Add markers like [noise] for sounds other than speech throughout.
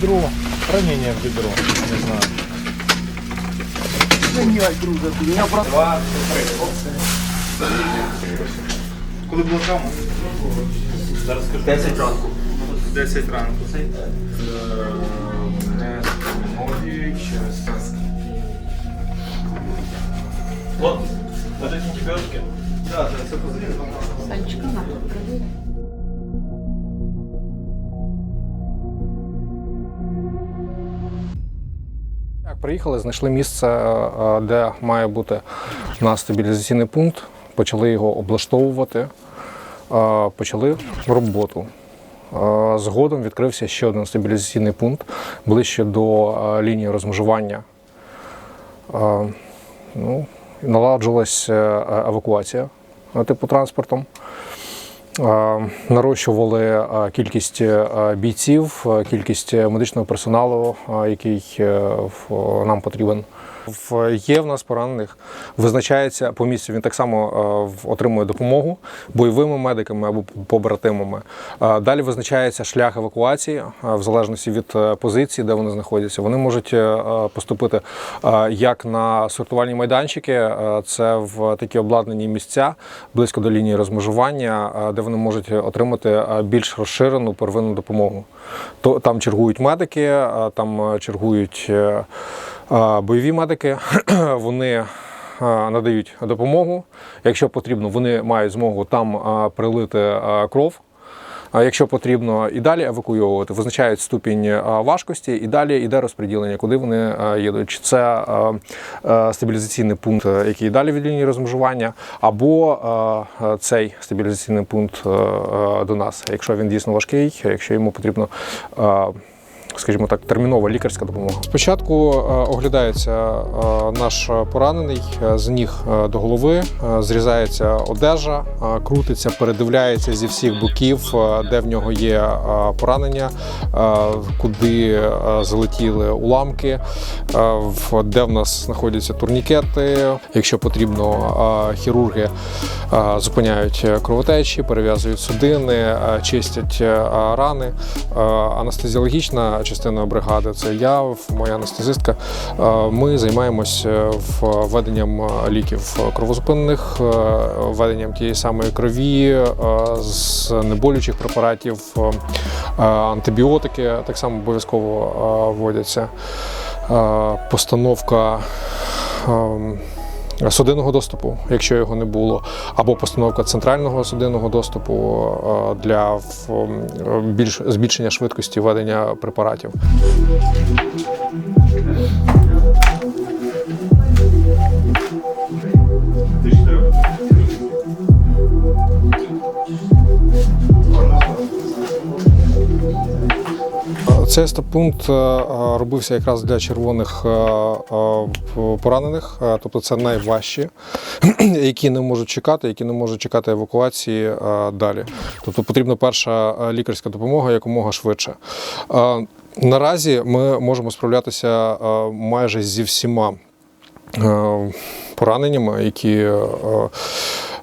бедро. Ранение в бедро. Не знаю. Два, три. Коли була травма? Зараз скажу. 10 ранку. 10 ранку. Не спрямовує через це. Вот. Вот эти антибиотики. Так, це позитивно. Санечка, на, привіт. Приїхали, знайшли місце, е, де має бути нас стабілізаційний пункт, почали його облаштовувати, е, почали роботу. Е, Згодом відкрився ще один стабілізаційний пункт ближче до е, лінії розмежування. Е, Ну, наладжилась е, евакуація е, типу транспортом. Нарощували кількість е, бійців, е, кількість медичного персоналу, е, який нам потрібен. Є в нас поранених, визначається по місцю. Він так само е, отримує допомогу бойовими медиками або побратимами. Е, Далі визначається шлях евакуації е, в залежності від позиції, де вони знаходяться. Вони можуть поступити як на сортувальні майданчики, це в такі обладнані місця близько до лінії розмежування, де вони можуть отримати більш розширену первинну допомогу. То там чергують медики, там чергують бойові медики. [clears throat] Вони надають допомогу. Якщо потрібно, вони мають змогу там прилити кров. Якщо потрібно і далі евакуйовувати, визначають ступінь важкості, і далі йде розподілення, куди вони їдуть. Чи це стабілізаційний пункт, який далі від лінії розмежування, або цей стабілізаційний пункт до нас, якщо він дійсно важкий, якщо йому потрібно. Скажімо так, термінова лікарська допомога. Спочатку е, оглядається е, наш поранений е, з ніг до голови, зрізається одежа, крутиться, передивляється зі всіх боків, де в нього є поранення, куди залетіли уламки, де в нас знаходяться турнікети. Якщо потрібно, хірурги зупиняють кровотечі, перев'язують судини, чистять рани. Анестезіологічна частина бригади це я, моя анестезистка. Е, Ми займаємося введенням е, ліків кровозупинних, е, введенням тієї самої крові, е, з неболючих препаратів, е, антибіотики так само обов'язково е, вводяться. Е, Постановка. Судинного доступу, якщо його не було, або постановка центрального судинного доступу е, для більш збільшення швидкості ведення препаратів. Цей стаб-пункт е, е, робився якраз для червоних е, поранених, тобто це найважчі, [clears throat] які не можуть чекати, які не можуть чекати евакуації далі. Тобто потрібна перша лікарська допомога якомога швидше. Наразі ми можемо справлятися майже зі всіма пораненнями, які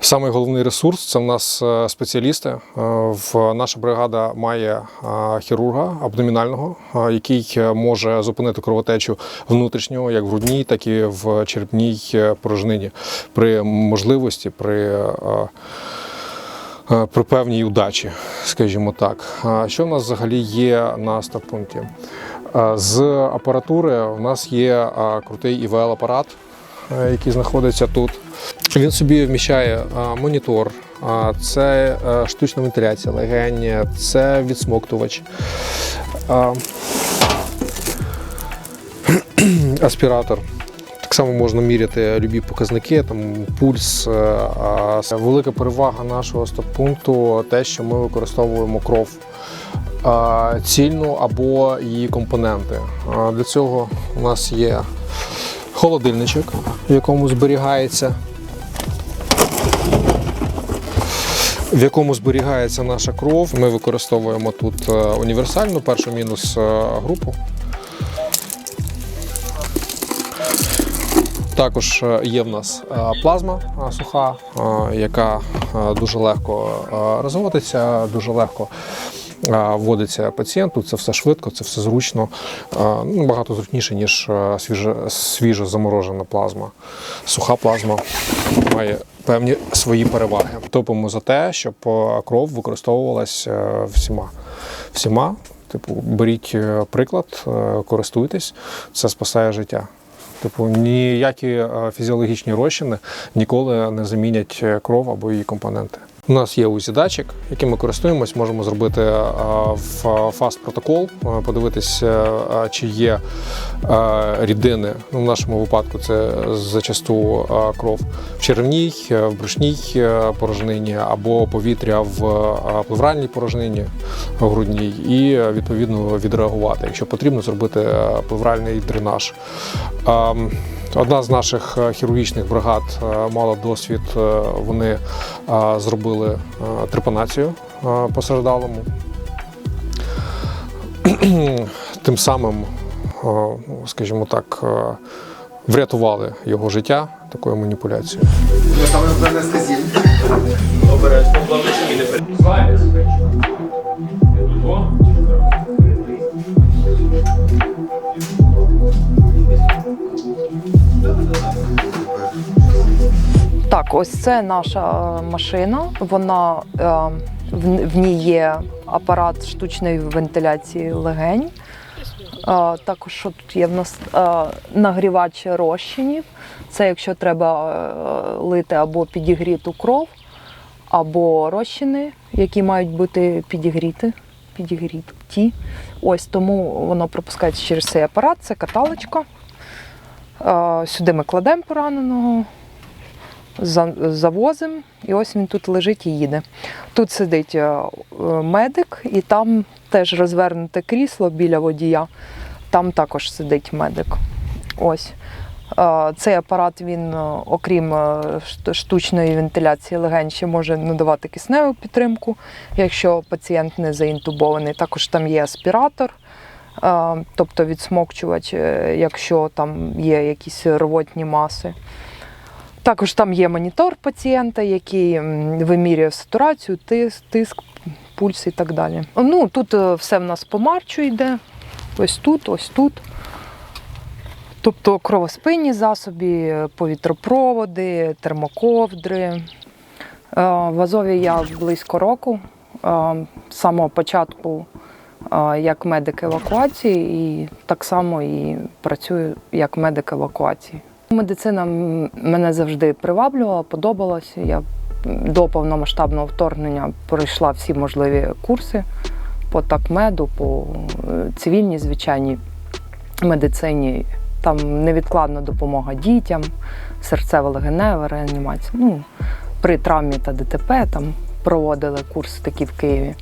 Самий головний ресурс це в нас е, спеціалісти. Е, В наша бригада має е, хірурга абдомінального, який може зупинити кровотечу внутрішнього, як в грудній, так і в черепній порожнині при можливості, при при певній удачі, скажімо так. Що в нас взагалі є на стаб-пункті? Е, З апаратури у нас є крутий ІВЛ-апарат, який знаходиться тут. Він собі вміщає е, монітор, це е, штучна вентиляція легень, це відсмоктувач. е, Аспіратор. Так само можна міряти любі показники, там пульс. Велика перевага нашого стоп-пункту те, що ми використовуємо кров цільну або її компоненти. Для цього у нас є холодильничок, в якому зберігається. В якому зберігається наша кров. Ми використовуємо тут е, універсальну першу мінус е, групу. Також е, є в нас плазма суха, яка дуже легко розводиться, дуже легко вводиться пацієнту. Це все швидко, це все зручно, ну, багато зручніше, ніж а, свіже, свіжо заморожена плазма. Суха плазма має певні свої переваги. Топимо за те, щоб кров використовувалась е, всіма. всіма. Типу, беріть е, приклад, е, користуйтесь, це спасає життя. Типу, ніякі фізіологічні розчини ніколи не замінять е, кров або її компоненти. У нас є УЗІ-датчик, яким ми користуємось, можемо зробити е, в фаст протокол, е, подивитись, е, е, чи є рідини. Ну, в нашому випадку це зачасту кров в черевній, е, в брушній е, порожнині або повітря в плевральній порожнині грудній, і відповідно відреагувати, якщо потрібно зробити плевральний дренаж. Одна з наших е, хірургічних бригад е, мала досвід. е, Вони зробили трепанацію постраждалому. [clears throat] Тим самим, скажімо так, врятували його життя такою маніпуляцією. Обережно, і не ось це наша е, машина. Вона е, в, ній є апарат штучної вентиляції легень. Е, також що тут є в нас нагрівач розчинів. Це якщо треба лити або підігріту кров, або розчини, які мають бути підігріти. Підігріті. Ось тому воно пропускається через цей апарат. Це каталочка. Сюди ми кладемо пораненого завозимо, і ось він тут лежить і їде. Тут сидить е, медик, і там теж розвернуте крісло біля водія. Там також сидить медик. Ось. Е, Цей апарат, він, е, окрім штучної вентиляції легень, ще може надавати кисневу підтримку, якщо пацієнт не заінтубований. Також там є аспіратор, тобто відсмокчувач, якщо там є якісь рвотні маси. Також там є монітор пацієнта, який вимірює сатурацію, тиск, тиск, пульс і так далі. Ну, тут е, все в нас по марчу йде. Ось тут, ось тут. Тобто кровоспинні засоби, повітропроводи, термоковдри. Е, В Азові я близько року. Е, З самого початку е, як медик евакуації, і так само і працюю як медик евакуації. Медицина мене завжди приваблювала, подобалася. Я до повномасштабного вторгнення пройшла всі можливі курси по такмеду, по е, цивільній звичайній медицині. Там невідкладна допомога дітям, серцево-легенева реанімація. Ну, при травмі та ДТП там проводили курси такі в Києві.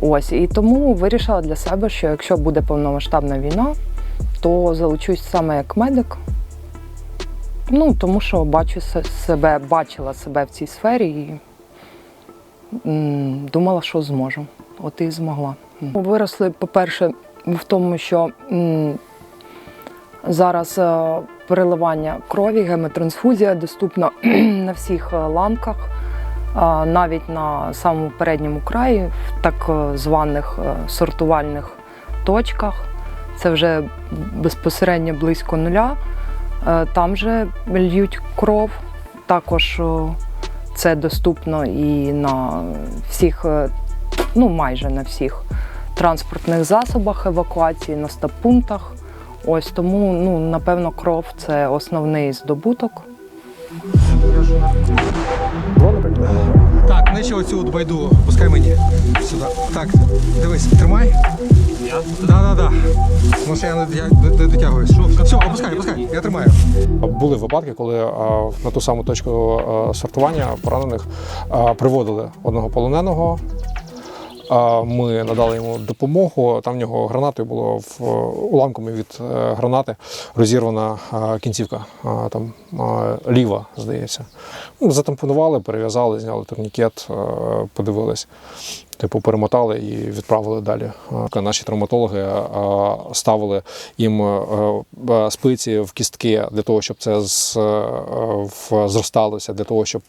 Ось і тому вирішила для себе, що якщо буде повномасштабна війна, то залучусь саме як медик. Ну, тому що бачу себе, бачила себе в цій сфері і думала, що зможу. От і змогла. Виросли, по-перше, в тому, що зараз е, переливання крові, гемотрансфузія доступна [clears throat] на всіх е, ланках, навіть на самому передньому краї, в так е, званих сортувальних точках. Це вже безпосередньо близько нуля. Е, Там же льють кров. Також це доступно і на всіх, е, ну майже на всіх транспортних засобах евакуації, на стаб-пунктах. Ось тому, ну, напевно, кров це основний здобуток. Так, нижче оцю от байду, пускай мені. Сюди. Так, дивись, тримай. Я? Да, да, да. Ну, ще я не, я не, дотягуюсь. Все, опускай, опускай, я тримаю. Були випадки, коли а, на ту саму точку а, сортування поранених а, приводили одного полоненого. Ми надали йому допомогу. Там в нього гранатою було в уламками від е, гранати розірвана кінцівка, там ліва, здається. Ну, Затампонували, перев'язали, зняли турнікет, е, подивились. Типу, перемотали і відправили далі. Наші травматологи ставили їм е, е, спиці в кістки для того, щоб це е, зросталося, для того, щоб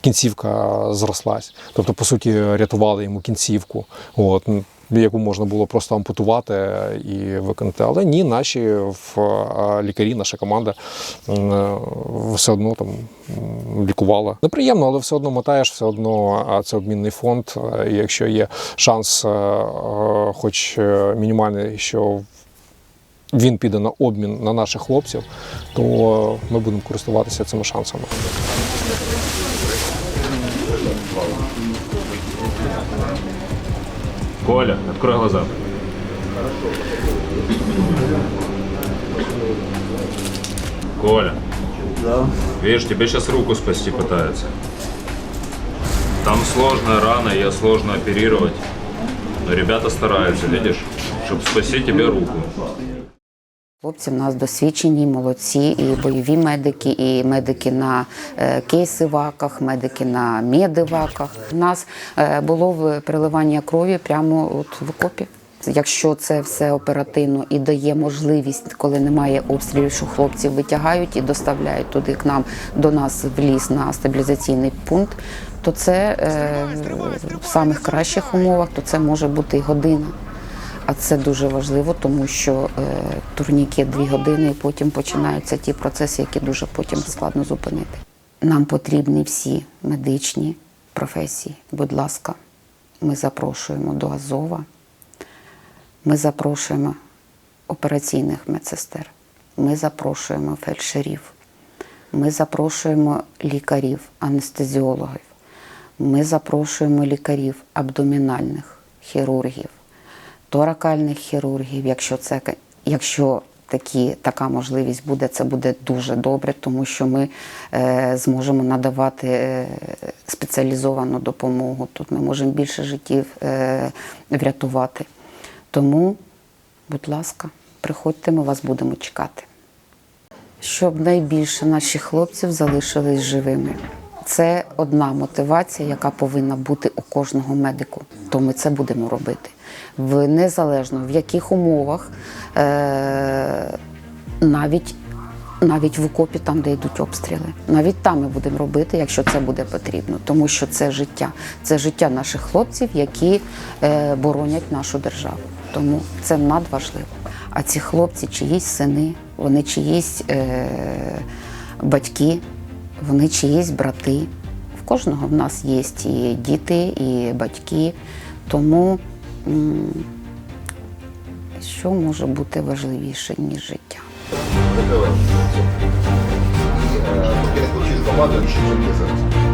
кінцівка зрослась. Тобто, по суті, рятували йому кінцівку. От. Яку можна було просто ампутувати і виконати. Але ні, наші в, лікарі, наша команда е, все одно там лікувала. Неприємно, але все одно мотаєш, все одно це обмінний фонд. І якщо є шанс, хоч е, мінімальний, що він піде на обмін на наших хлопців, то ми будемо користуватися цими шансами. Коля, открой глаза. Коля. Да. Видишь, тебе сейчас руку спасти пытаются. Там сложная рана, ее сложно оперировать. Но ребята стараются, видишь, чтобы спасти тебе руку. Хлопці в нас досвідчені, молодці, і бойові медики, і медики на е, кейсиваках, медики на медиваках. У нас е, було в переливання крові прямо от в окопі. Якщо це все оперативно і дає можливість, коли немає обстрілів, що хлопців витягають і доставляють туди к нам до нас в ліс на стабілізаційний пункт, то це е, в самих кращих умовах, то це може бути година. А це дуже важливо, тому що е, турнікет дві години, і потім починаються ті процеси, які дуже потім складно зупинити. Нам потрібні всі медичні професії. Будь ласка, ми запрошуємо до Азова, ми запрошуємо операційних медсестер, ми запрошуємо фельдшерів, ми запрошуємо лікарів, анестезіологів, ми запрошуємо лікарів абдомінальних хірургів торакальних хірургів, якщо це якщо такі, така можливість буде, це буде дуже добре, тому що ми е, зможемо надавати е, спеціалізовану допомогу. Тут ми можемо більше життів е, врятувати. Тому, будь ласка, приходьте, ми вас будемо чекати. Щоб найбільше наших хлопців залишились живими. Це одна мотивація, яка повинна бути у кожного медику. То ми це будемо робити. В незалежно в яких умовах, е- навіть, навіть в окопі, там, де йдуть обстріли. Навіть там ми будемо робити, якщо це буде потрібно, тому що це життя, це життя наших хлопців, які е- боронять нашу державу. Тому це надважливо. А ці хлопці, чиїсь сини, вони чиїсь е- батьки, вони чиїсь брати. В кожного в нас є і діти, і батьки. Тому що може бути важливіше, ніж життя? Поки ще тільки зараз.